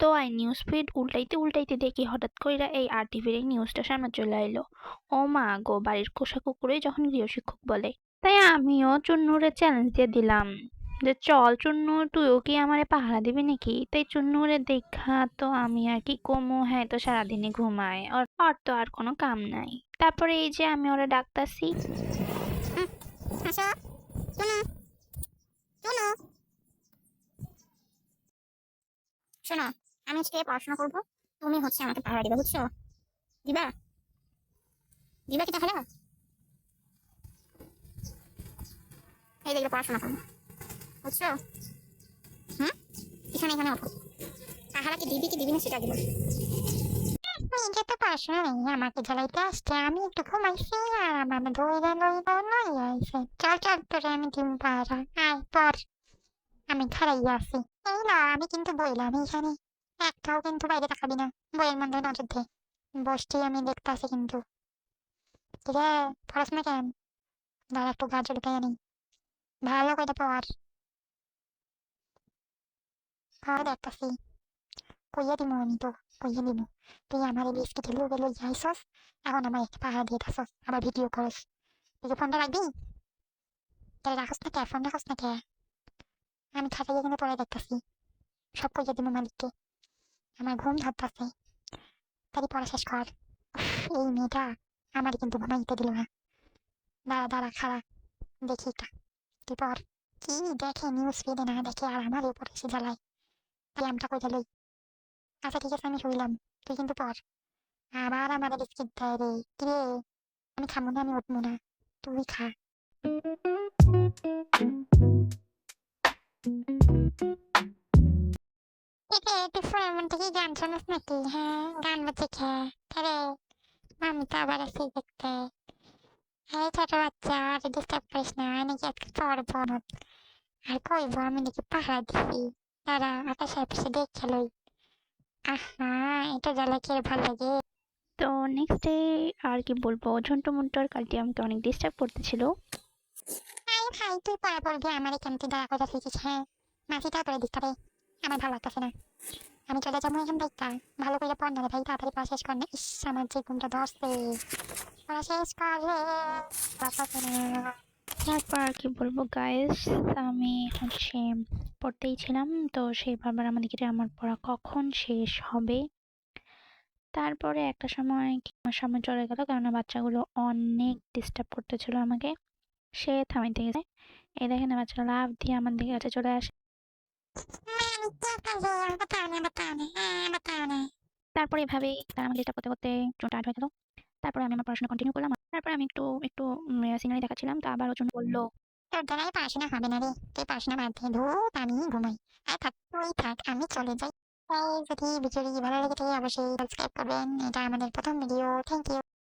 তো আই news feed উল্টাইতে উল্টাইতে দেখি হঠাৎ কইরা এই আরটিভির এই নিউজটা সামনে চলে আইলো। ও মা গো, বাড়ির কোষা কুকুরে যখন গৃহশিক্ষক বলে, তাই আমিও চুন্নুরে চ্যালেঞ্জ দিয়ে দিলাম যে চল চুন্নু, তুইও কি আমারে পাহারা দিবি নাকি? তাই চুন্নুরে দেখা তো আমি আর কি কমু হ্যাঁ তো সারাদিনই ঘুমায় ওর তো আর কোনো কাম নাই। তারপরে এই যে আমি ওরা ডাকতাছি। শোনো আমি আজকে পড়াশোনা করব। তুমি হচ্ছে আমাকে পাহারা দিবা, বুঝছ? দিবা? দিবা কি তাহলে? এই পড়াশোনা করব, বুঝছ? হুম? এখানে এখানে ওঠো। পাহারা কি দিবি কি দিবি না সেটা দিবো। তো আমাকে আমি আমি আমি কিন্তু বইলাম এখানে। একটাও কিন্তু বাইরে তাকাবি না। বইয়ের মধ্যে নজর দে। বসটি আমি দেখতে আছি কিন্তু। রে পড়াশোনা কেন দাঁড়া, একটু গাছ লুকাই আনি। ভালো করে পড়। পড় দেখতাছি। কইয়া দিমু আমি তো, কইয়া দিমু। তুই আমার এই বিস্কিট লই যাইছস এখন আমার একটা পাহাড় দিয়ে থাকছস আবার ভিডিও করস। তুই ফোনটা রাখবি? তাহলে রাখস না কে ফোন রাখস না কে আমি খাতায় কিন্তু পড়ে দেখতেছি। সব কইয়া দিমু মালিককে। আমার ঘুম ধরতেছে। তাই পড়া শেষ কর। এই মেয়েটা আমার কিন্তু ঘুমাইতে দিল না। দাঁড়া দাঁড়া, খাড়া। দেখি এটা। তুই পর। কি দেখে নিউজ ফিডে না দেখে আর আমার উপরে এসে জ্বালায়। তাই আমটা কইটা লই আচ্ছা ঠিক আছে, আমি শুইলাম। তুই কিন্তু পর আবার আমাদের বিস্কিট দেয় রে। কি রে? আমি খাব না, আমি উঠবো না। তুই খা। একে তুই ফোনের মধ্যে কি গান শোনাস নাকি? হ্যাঁ গান বাজে খেয়ে আরে আমি তো আবার আছি দেখতে। এই ছোট বাচ্চা আর ডিস্টার্ব করিস না আমি নাকি আজকে পড়ব আর কইবো আমি নাকি পাহাড় দিছি। তারা দেখে লই। আহা এটা জ্বালা কি আর ভালো লাগে। তো নেক্সট ডে আর কি বলব ঝন্টু মন্টু আর কালটি আমাকে অনেক ডিস্টার্ব করতেছিল। আই ভাই তুই পড়া পড়বি আমার এখান থেকে দয়া করে শিখিস হ্যাঁ। মাসিটা করে দিতে হবে আমার ভালো লাগতেছে না। আমি চলে যাব এখান থেকে ভালো করে পড় না ভাই তাড়াতাড়ি পড়া শেষ কর না। ইস, আমার যে ঘুমটা ধরছে। পড়া শেষ কর রে। তারপর আর কি বলব গাইস আমি হচ্ছে পড়তেই ছিলাম, তো সেই বারবার আমাদেরকে আমার পড়া কখন শেষ হবে? তারপরে একটা সময় আমার সময় চলে গেল, কেননা বাচ্চাগুলো অনেক ডিস্টার্ব করতেছিল আমাকে। সে থামাইতে গেছে। এই দেখেন, বাচ্চারা লাভ দিয়ে আমার দিকে কাছে চলে আসে। তারপরে এভাবে এভাবেই প্যারামিলিটা করতে করতে জোটা হয়ে গেল। তারপরে আমি আমার পড়াশোনা কন্টিনিউ করলাম। তারপরে আমি একটু একটু সিনারি দেখাচ্ছিলাম। তো আবার ওজন বলল, তোর দ্বারা পড়াশোনা হবে না রে। তুই পড়াশোনা বাদ দিয়ে ধূপ আমি ঘুমাই। আর থাক, তুই থাক, আমি চলে যাই। যদি ভিডিওটি ভালো লেগে থাকে, অবশ্যই সাবস্ক্রাইব করবেন। এটা আমাদের প্রথম ভিডিও থ্যাংক ইউ